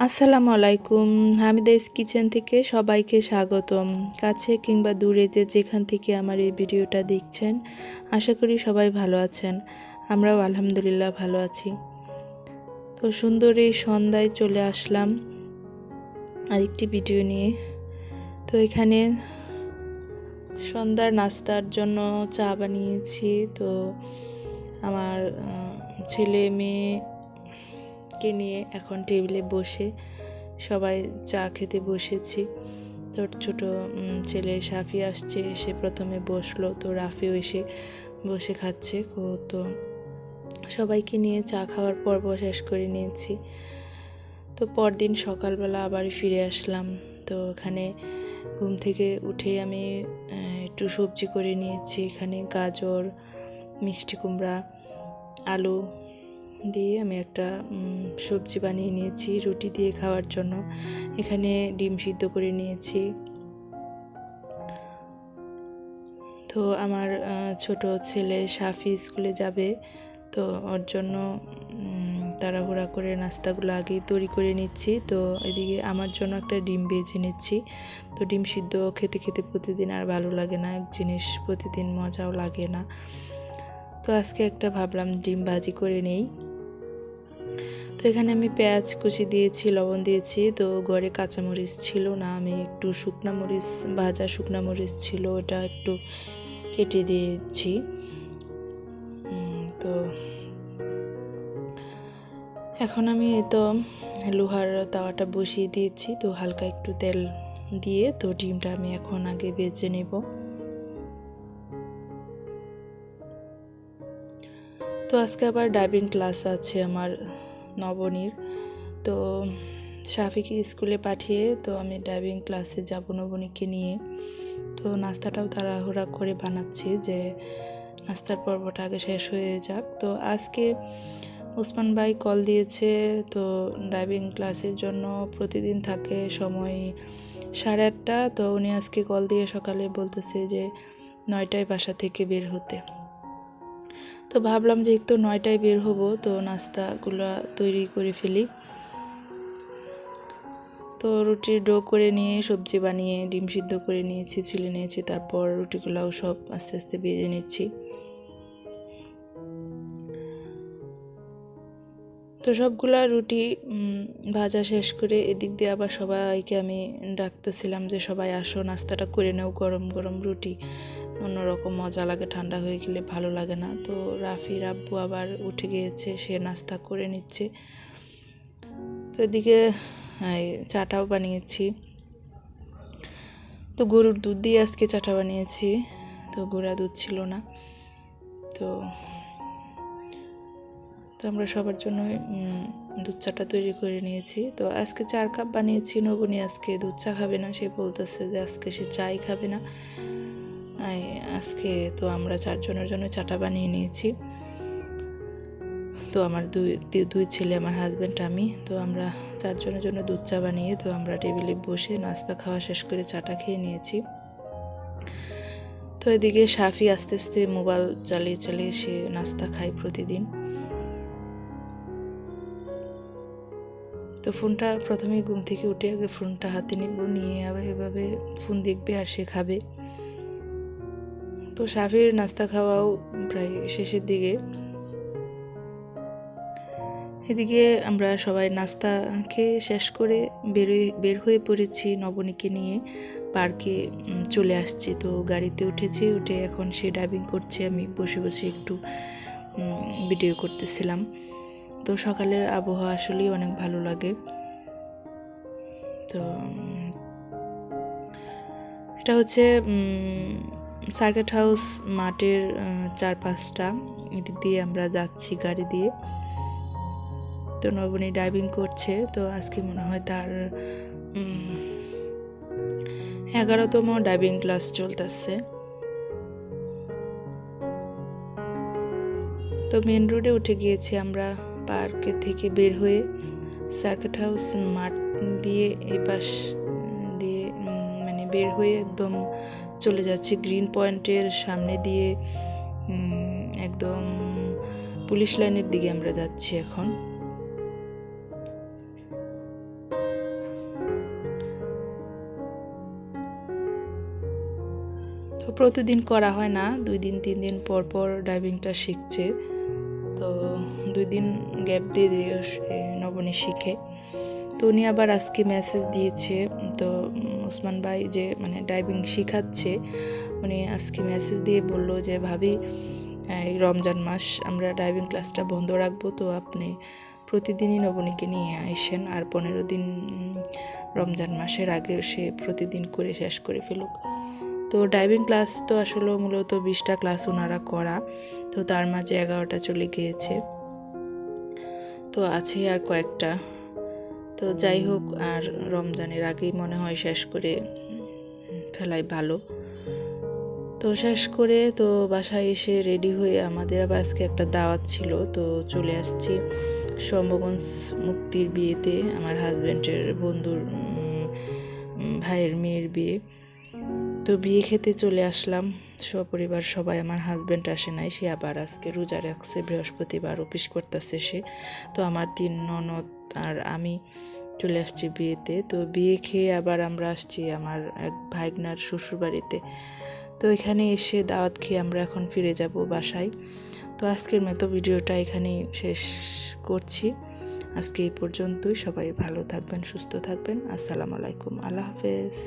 আসসালামু আলাইকুম, হামিদাইস কিচেন থেকে সবাইকে স্বাগতম। কাছে কিংবা দূরে যে যেখান থেকে আমার এই ভিডিওটা দেখছেন, আশা করি সবাই ভালো আছেন। আমরাও আলহামদুলিল্লাহ ভালো আছি। তো সুন্দর এই সন্ধ্যায় চলে আসলাম আরেকটি ভিডিও নিয়ে। তো এখানে সন্ধ্যার নাস্তার জন্য চা বানিয়েছি। তো আমার ছেলে, মেয়ে কে নিয়ে এখন টেবিলে বসে সবাই চা খেতে বসেছি। তোর ছোট ছেলে সাফি আসছে, সে প্রথমে বসল, তো রাফিও এসে বসে খাচ্ছে। তো সবাইকে নিয়ে চা খাওয়ার পর্ব শেষ করে নিয়েছি। তো পরদিন সকালবেলা আবার ফিরে আসলাম। তো এখানে ঘুম থেকে উঠে আমি একটু সবজি করে নিয়েছি। এখানে গাজর, মিষ্টি কুমড়া, আলু দিয়ে আমি একটা সবজি বানিয়ে নিয়েছি রুটি দিয়ে খাওয়ার জন্য। এখানে ডিম সিদ্ধ করে নিয়েছি। তো আমার ছোট ছেলে সাফি স্কুলে যাবে। তো ওর জন্য তাড়াহুড়া করে নাস্তাগুলো আগেই তৈরি করে নিচ্ছি। তো এদিকে আমার জন্য একটা ডিম বেজে নিচ্ছি। তো ডিম সিদ্ধ খেতে খেতে প্রতিদিন আর ভালো লাগে না। এক জিনিস প্রতিদিন মজাও লাগে না। তো আজকে একটা ভাবলাম ডিম ভাজি করে নেই। তো এখানে আমি পেঁয়াজ কুচি দিয়েছি, লবণ দিয়েছি। তো ঘরে কাঁচামরিচ ছিল না, আমি একটু শুকনা মরিচ, ভাজা শুকনা মরিচ ছিল, ওটা একটু কেটে দিয়েছি। তো এখন আমি তো লোহার তাওয়াটা বসিয়ে দিয়েছি। তো হালকা একটু তেল দিয়ে তো ডিমটা আমি এখন আগে বেজে নেব। তো আজকে আবার ডাইভিং ক্লাস আছে আমার। নবনীর। তো সাফিকে স্কুলে পাঠিয়ে তো আমি ড্রাইভিং ক্লাসে যাব নবনীকে নিয়ে। তো নাস্তাটাও তাড়াহুড়া করে বানাচ্ছি যে নাস্তার পর্বটা আগে শেষ হয়ে যাক। তো আজকে ওসমান ভাই কল দিয়েছে, তো ড্রাইভিং ক্লাসের জন্য প্রতিদিন থাকে সময় সাড়ে আটটা। তো উনি আজকে কল দিয়ে সকালে বলতেছে যে নয়টায় বাসা থেকে বের হতে। তো ভাবলাম যে একটু নয়টায় বের হব, তো নাস্তাগুলো তৈরি করে ফেলি। তো রুটির ডো করে নিয়ে, সবজি বানিয়ে, ডিম সিদ্ধ করে নিয়েছি, ছিলে নিয়েছি, তারপর রুটিগুলোও সব আস্তে আস্তে বেজে নিচ্ছি। তো সবগুলা রুটি ভাজা শেষ করে এদিক দিয়ে আবার সবাইকে আমি ডাকতেছিলাম যে সবাই আসো, নাস্তাটা করে নাও, গরম গরম রুটি। অন্যরকম মজা লাগে, ঠান্ডা হয়ে গেলে ভালো লাগে না। তো রাফি, রাব্বু আবার উঠে গিয়েছে, সে নাস্তা করে নিচ্ছে। তো এদিকে চাটাও বানিয়েছি। তো গরুর দুধ দিয়ে আজকে চাটা বানিয়েছি। তো গুঁড়া দুধ ছিল না। তো তো আমরা সবার জন্য দুধ চাটা তৈরি করে নিয়েছি। তো আজকে চার কাপ বানিয়েছি, নবনী আজকে দুধ চা খাবে না, সে বলতেছে যে আজকে সে চাই খাবে না। আজকে তো আমরা চারজনের জন্য চাটা বানিয়ে নিয়েছি। তো আমার দুই দুই ছেলে, আমার হাজব্যান্ড আমি। তো আমরা চারজনের জন্য দুধ চা বানিয়ে, তো আমরা টেবিলে বসে নাস্তা খাওয়া শেষ করে চাটা খেয়ে নিয়েছি। তো এদিকে সাফি আস্তে আস্তে মোবাইল চালিয়ে চালিয়ে সে নাস্তা খায় প্রতিদিন। তো ফোনটা প্রথমেই ঘুম থেকে উঠে আগে ফোনটা হাতে নিব, নিয়ে আবার এভাবে ফোন দেখবে আর সে খাবে। তো সাফির নাস্তা খাওয়াও প্রায় শেষের দিকে। এদিকে আমরা সবাই নাস্তা খেয়ে শেষ করে বেরোয় বের হয়ে পড়েছি নবনীকে নিয়ে। পার্কে চলে আসছি। তো গাড়িতে উঠেছি, উঠে এখন সে ড্রাইভিং করছে, আমি বসে বসে একটু ভিডিও করতেছিলাম। তো সকালের আবহাওয়া আসলেই অনেক ভালো লাগে। তো এটা হচ্ছে সার্কিট হাউস মাঠের চার পাঁচটা এদিক দিয়ে আমরা যাচ্ছি গাড়ি দিয়ে। তো নবনী ড্রাইভিং করছে, তো আজকে মনে হয় তার এগারোতম ড্রাইভিং ক্লাস চলতেছে। তো মেন রোডে উঠে গিয়েছি আমরা পার্কে থেকে বের হয়ে। সার্কিট হাউস মাঠ দিয়ে এ পাশ দিয়ে মানে বের হয়ে একদম চলে যাচ্ছি গ্রিন পয়েন্টের সামনে দিয়ে একদম পুলিশ লাইনের দিকে আমরা যাচ্ছি এখন। তো প্রতিদিন করা হয় না, দুই দিন, তিন দিন পর পর ড্রাইভিংটা শিখছে। তো দুই দিন গ্যাপ দিয়ে দিয়ে নবনী শিখে। তো উনি আবার আজকে মেসেজ দিয়েছে, তো ওসমান ভাই যে মানে ডাইভিং শিখাচ্ছে, উনি আজকে মেসেজ দিয়ে বলল যে, ভাবি, এই রমজান মাস আমরা ড্রাইভিং ক্লাসটা বন্ধ রাখব, তো আপনি প্রতিদিনই নবনীকে নিয়ে আসেন আর পনেরো দিন রমজান মাসের আগে সে প্রতিদিন করে শেষ করে ফেলুক। তো ড্রাইভিং ক্লাস তো আসলে মূলত বিশটা ক্লাস ওনারা করা, তো তার মাঝে এগারোটা চলে গিয়েছে। তো আছে আর কয়েকটা। তো যাই হোক, আর রমজানের আগেই মনে হয় শেষ করে ফেলাই ভালো। তো শেষ করে তো বাসায় এসে রেডি হয়ে আমাদের আবার আজকে একটা দাওয়াত ছিল, তো চলে আসছি সম্ভগঞ্জ মুক্তির বিয়েতে আমার হাজব্যান্ডের বন্ধুর ভাইয়ের মেয়ের বিয়ে। তো বিয়ে খেতে চলে আসলাম। সপরিবার সবাই আমার হাজব্যান্ড আসে নাই, সে আবার আজকে রোজা রাখছে, বৃহস্পতিবার অফিস করতেছে সে। তো আমার তিন ননদ আর আমি চলে আসছি বিয়েতে। তো বিয়ে খেয়ে আবার আমরা আসছি আমার এক ভাইগনার শ্বশুরবাড়িতে। তো এখানে এসে দাওয়াত খেয়ে আমরা এখন ফিরে যাব বাসায়। তো আজকের মতো ভিডিওটা এখানেই শেষ করছি। আজকে এই পর্যন্তই। সবাই ভালো থাকবেন, সুস্থ থাকবেন। আসসালামু আলাইকুম। আল্লাহ হাফেজ।